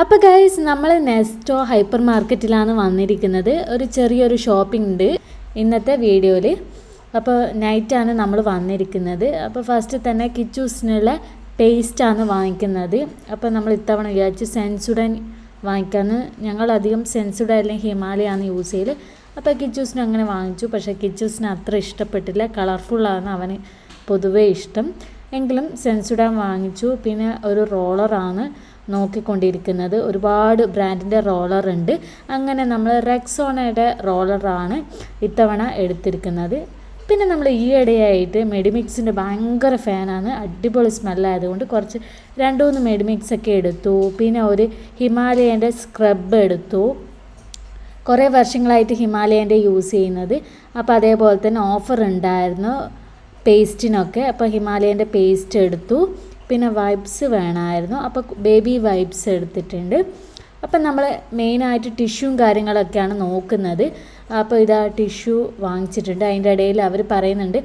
അപ്പോൾ ഗൈസ് നമ്മൾ നെസ്റ്റോ ഹൈപ്പർ മാർക്കറ്റിലാണ് വന്നിരിക്കുന്നത്. ഒരു ചെറിയൊരു ഷോപ്പിംഗ് ഉണ്ട് ഇന്നത്തെ വീഡിയോയിൽ അപ്പോൾ നൈറ്റാണ് നമ്മൾ വന്നിരിക്കുന്നത്. അപ്പോൾ ഫസ്റ്റ് തന്നെ കിച്ചൂസിനുള്ള പേസ്റ്റാണ് വാങ്ങിക്കുന്നത്. അപ്പോൾ നമ്മൾ ഇത്തവണ വിചാരിച്ചു സെൻസുഡൻ വാങ്ങിക്കാമെന്ന് ഞങ്ങളധികം സെൻസുഡൻ അല്ലെങ്കിൽ ഹിമാലയാണ് യൂസ് ചെയ്യൽ അപ്പോൾ കിച്ചൂസിന് അങ്ങനെ വാങ്ങിച്ചു. പക്ഷേ കിച്ചൂസിന് അത്ര ഇഷ്ടപ്പെട്ടില്ല. കളർഫുള്ളാണ് അവന് പൊതുവേ ഇഷ്ടം. എങ്കിലും സെൻസുഡാൻ വാങ്ങിച്ചു. പിന്നെ ഒരു റോളറാണ് നോക്കിക്കൊണ്ടിരിക്കുന്നത്. ഒരുപാട് ബ്രാൻഡിന്റെ റോളർ ഉണ്ട്. അങ്ങനെ നമ്മൾ റെക്സോണയുടെ റോളറാണ് ഇത്തവണ എടുത്തിരിക്കുന്നത്. പിന്നെ നമ്മൾ ഈ ഈയിടെയായിട്ട് മെഡിമിക്സിന്റെ ഭയങ്കര ഫാനാണ് അടിപൊളി സ്മെല്ലായതുകൊണ്ട് കുറച്ച് രണ്ട് മൂന്ന് മെഡിമിക്സ് ഒക്കെ എടുത്തു. പിന്നെ ഒരു ഹിമാലയന്റെ സ്ക്രബ് എടുത്തു. കുറേ വർഷങ്ങളായിട്ട് ഹിമാലയന്റെ യൂസ് ചെയ്യുന്നത്. അപ്പോൾ അതേപോലെ തന്നെ ഓഫർ ഉണ്ടായിരുന്നു. പേസ്റ്റിനൊക്കെ അപ്പോൾ ഹിമാലയന്റെ പേസ്റ്റ് എടുത്തു. പിന്നെ വൈബ്സ് വേണമായിരുന്നു അപ്പോൾ ബേബി വൈബ്സ് എടുത്തിട്ടുണ്ട്. അപ്പം നമ്മൾ മെയിനായിട്ട് ടിഷ്യൂ കാര്യങ്ങളൊക്കെയാണ് നോക്കുന്നത്. അപ്പോൾ ഇതാ ടിഷ്യൂ വാങ്ങിച്ചിട്ടുണ്ട്. അതിന്റെ ഇടയിൽ അവർ പറയുന്നുണ്ട്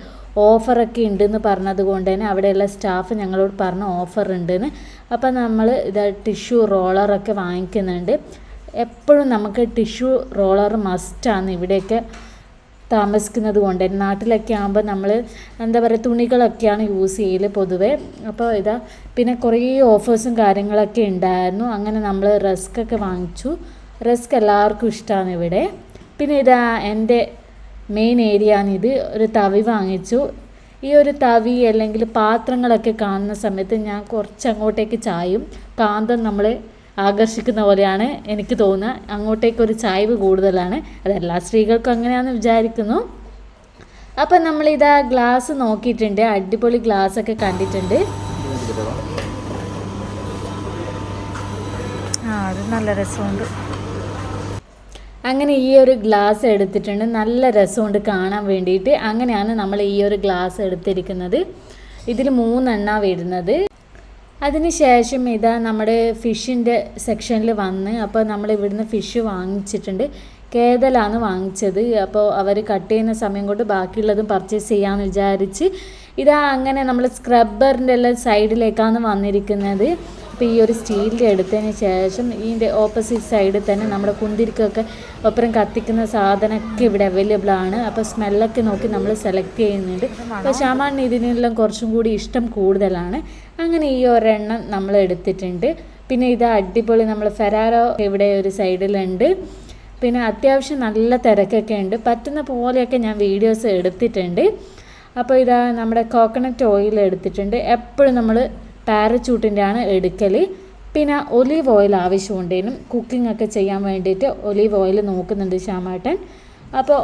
ഓഫറൊക്കെ ഉണ്ടെന്ന് പറഞ്ഞത് കൊണ്ട് തന്നെ അവിടെയുള്ള സ്റ്റാഫ് ഞങ്ങളോട് പറഞ്ഞു ഓഫർ ഉണ്ടെന്ന്. അപ്പോൾ നമ്മൾ ഇതാ ടിഷ്യൂ റോളറൊക്കെ വാങ്ങിക്കുന്നുണ്ട്. എപ്പോഴും നമുക്ക് ടിഷ്യൂ റോളർ മസ്റ്റാണ് ഇവിടെയൊക്കെ താമസിക്കുന്നത് കൊണ്ട് നാട്ടിലൊക്കെ ആകുമ്പോൾ നമ്മൾ എന്താ പറയുക തുണികളൊക്കെയാണ് യൂസ് ചെയ്യൽ പൊതുവേ. അപ്പോൾ ഇതാ പിന്നെ കുറേ ഓഫേഴ്സും കാര്യങ്ങളൊക്കെ ഉണ്ടായിരുന്നു. അങ്ങനെ നമ്മൾ റസ്ക് ഒക്കെ വാങ്ങിച്ചു. റസ്ക് എല്ലാവർക്കും ഇഷ്ടമാണ് ഇവിടെ. പിന്നെ ഇതാ എന്റെ മെയിൻ ഏരിയ ആണിത് ഒരു തവി വാങ്ങിച്ചു. ഈ ഒരു തവി അല്ലെങ്കിൽ പാത്രങ്ങളൊക്കെ കാണുന്ന സമയത്ത് ഞാൻ കുറച്ച് അങ്ങോട്ടേക്ക് ചായും. കാന്തം നമ്മൾ ആകർഷിക്കുന്ന പോലെയാണ് എനിക്ക് തോന്നുക അങ്ങോട്ടേക്കൊരു ചായ്വ് കൂടുതലാണ്. അതെല്ലാ സ്ത്രീകൾക്കും അങ്ങനെയാണെന്ന് വിചാരിക്കുന്നു. അപ്പം നമ്മളിതാ ഗ്ലാസ് നോക്കിയിട്ടുണ്ട്. അടിപൊളി ഗ്ലാസ് ഒക്കെ കണ്ടിട്ടുണ്ട്. ആ അത് നല്ല രസമുണ്ട്. അങ്ങനെ ഈ ഒരു ഗ്ലാസ് എടുത്തിട്ടുണ്ട്. നല്ല രസമുണ്ട് കാണാൻ വേണ്ടിയിട്ട്. അങ്ങനെയാണ് നമ്മൾ ഈ ഒരു ഗ്ലാസ് എടുത്തിരിക്കുന്നത്. ഇതിൽ മൂന്നെണ്ണ വരുന്നത്. അതിനുശേഷം ഇതാ നമ്മുടെ ഫിഷിന്റെ സെക്ഷനിൽ വന്ന് അപ്പോൾ നമ്മൾ ഇവിടുന്ന് ഫിഷ് വാങ്ങിച്ചിട്ടുണ്ട്. കേതലാണ് വാങ്ങിച്ചത്. അപ്പോൾ അവർ കട്ട് ചെയ്യുന്ന സമയം കൊണ്ട് ബാക്കിയുള്ളതും പർച്ചേസ് ചെയ്യാമെന്ന് വിചാരിച്ച് ഇതാ അങ്ങനെ നമ്മൾ സ്ക്രബ്ബറിന്റെ എല്ലാം സൈഡിലേക്കാണ് വന്നിരിക്കുന്നത്. അപ്പോൾ ഈ ഒരു സ്റ്റീലിന്റെ എടുത്തതിന് ശേഷം ഇതിന്റെ ഓപ്പോസിറ്റ് സൈഡിൽ തന്നെ നമ്മുടെ കുന്തിരിക്കൊക്കെ ഒപ്പരം കത്തിക്കുന്ന സാധനമൊക്കെ ഇവിടെ അവൈലബിൾ ആണ്. അപ്പോൾ സ്മെല്ലൊക്കെ നോക്കി നമ്മൾ സെലക്ട് ചെയ്യുന്നുണ്ട്. അപ്പോൾ ഷാമാണിന് ഇതിനെല്ലാം കുറച്ചും കൂടി ഇഷ്ടം കൂടുതലാണ്. അങ്ങനെ ഈ ഒരെണ്ണം നമ്മൾ എടുത്തിട്ടുണ്ട്. പിന്നെ ഇത് അടിപൊളി നമ്മൾ ഫെരാറോ ഇവിടെ ഒരു സൈഡിലുണ്ട് പിന്നെ അത്യാവശ്യം നല്ല തിരക്കൊക്കെ ഉണ്ട്. പറ്റുന്ന പോലെയൊക്കെ ഞാൻ വീഡിയോസ് എടുത്തിട്ടുണ്ട്. അപ്പോൾ ഇതാ നമ്മുടെ കോക്കനട്ട് ഓയിൽ എടുത്തിട്ടുണ്ട്. എപ്പോഴും നമ്മൾ പാരച്ചൂട്ടിന്റെ ആണ് എടുക്കൽ പിന്നെ ഒലീവ് ഓയിൽ ആവശ്യമുണ്ടേനും. കുക്കിംഗ് ഒക്കെ ചെയ്യാൻ വേണ്ടിയിട്ട് ഒലീവ് ഓയിൽ നോക്കുന്നുണ്ട് ശ്യാമാട്ടൻ. അപ്പോൾ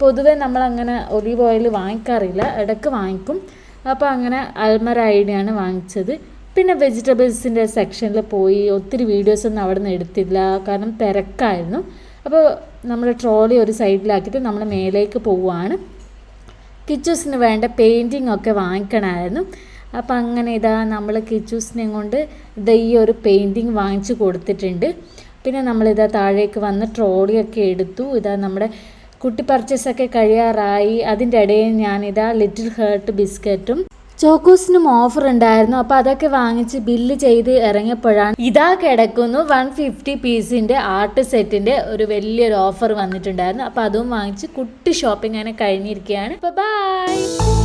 പൊതുവേ നമ്മളങ്ങനെ ഒലീവ് ഓയിൽ വാങ്ങിക്കാറില്ല. ഇടയ്ക്ക് വാങ്ങിക്കും. അപ്പോൾ അങ്ങനെ അൽമറ ഐഡിയാണ് വാങ്ങിച്ചത്. പിന്നെ വെജിറ്റബിൾസിന്റെ സെക്ഷനിൽ പോയി ഒത്തിരി വീഡിയോസൊന്നും അവിടെ നിന്ന് എടുത്തില്ല. കാരണം തിരക്കായിരുന്നു. അപ്പോൾ നമ്മൾ ട്രോളി ഒരു സൈഡിലാക്കിയിട്ട് നമ്മൾ മേലേക്ക് പോവുകയാണ് കിച്ചൂസിന് വേണ്ട പെയിന്റിങ് ഒക്കെ വാങ്ങിക്കണമായിരുന്നു. അപ്പം അങ്ങനെ ഇതാ നമ്മൾ കിച്ചൂസിനെ കൊണ്ട് ഇതാ ഈ ഒരു പെയിന്റിങ് വാങ്ങിച്ചു കൊടുത്തിട്ടുണ്ട്. പിന്നെ നമ്മളിതാ താഴേക്ക് വന്ന് ട്രോളിയൊക്കെ എടുത്തു. ഇതാ നമ്മുടെ കുട്ടി പർച്ചേസൊക്കെ കഴിയാറായി. അതിന്റെ ഇടയിൽ ഞാനിതാ ലിറ്റിൽ ഹേർട്ട് ബിസ്ക്കറ്റും ചോക്കോസിനും ഓഫർ ഉണ്ടായിരുന്നു. അപ്പോൾ അതൊക്കെ വാങ്ങിച്ച് ബില്ല് ചെയ്ത് ഇറങ്ങിയപ്പോഴാണ് ഇതാ കിടക്കുന്നു വൺ ഫിഫ്റ്റി പീസിന്റെ ആർട്ട് സെറ്റിന്റെ ഒരു വലിയൊരു ഓഫർ വന്നിട്ടുണ്ടായിരുന്നു. അപ്പോൾ അതും വാങ്ങിച്ച് കുട്ടി ഷോപ്പിംഗ് അങ്ങനെ കഴിഞ്ഞിരിക്കുകയാണ്. അപ്പോൾ ബൈ